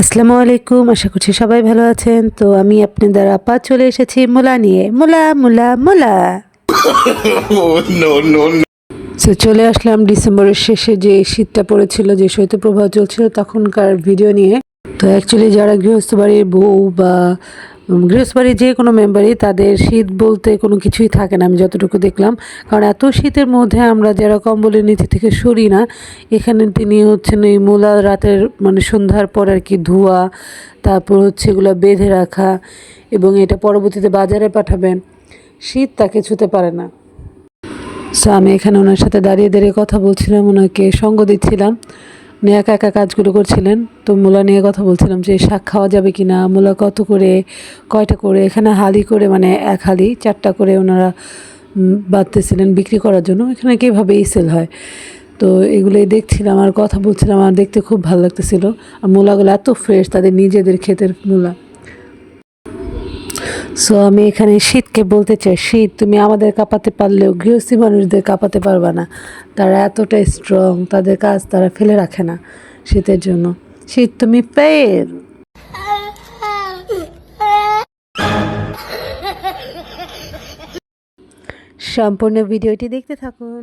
আসসালামু আলাইকুম, আশা করছি সবাই ভালো আছেন। তো আমি আপনাদের আপা চলে এসেছি মোলা নিয়ে। মোলা মোলা মোলা. সো চলে আসলাম ডিসেম্বরের শেষে যে শীতটা পড়েছিল, যে শৈত্যপ্রবাহ চলছিল তখনকার ভিডিও নিয়ে। তো অ্যাকচুয়ালি যারা গৃহস্থ বাড়ির বউ বা গৃহস্থ বাড়ির যে কোনো মেম্বারই তাদের শীত বলতে কোনো কিছুই থাকে না, আমি যতটুকু দেখলাম। কারণ এত শীতের মধ্যে আমরা যারা কম্বলের নিচে থেকে সরি না, এখানে তিনি হচ্ছেন এই মূলা রাতের মানে সন্ধ্যার পর আর কি ধোয়া, তারপর হচ্ছে এগুলো বেঁধে রাখা এবং এটা পরবর্তীতে বাজারে পাঠাবেন। শীত তাকে ছুতে পারে না। সো আমি এখানে ওনার সাথে দাঁড়িয়ে দাঁড়িয়ে কথা বলছিলাম, ওনাকে সঙ্গ দিচ্ছিলাম। উনি একা একা কাজগুলো করছিলেন, তো মূলা নিয়ে কথা বলছিলাম যে, শাক খাওয়া যাবে কি না মূলা কত করে, কয়টা করে, এখানে হালি করে মানে এক হালি, চারটা করে ওনারা বাঁধতেছিলেন বিক্রি করার জন্য, এখানে কীভাবে সেল হয়? তো এগুলোই দেখছিলাম আর কথা বলছিলাম, আর দেখতে খুব ভালো লাগতেছিল। আর মূলাগুলো এত ফ্রেশ তাদের নিজেদের ক্ষেতের মূলা। সো আমি এখানে শীতকে বলতে চাই। শীত, তুমি আমাদের কাঁপাতে পারলেও গৃহস্থী মানুষদের কাঁপাতে পারবে না। তারা এতটা স্ট্রং তাদের কাজ তারা ফেলে রাখে না শীতের জন্য। শীত তুমি ফের সম্পূর্ণ ভিডিওটি দেখতে থাকুন।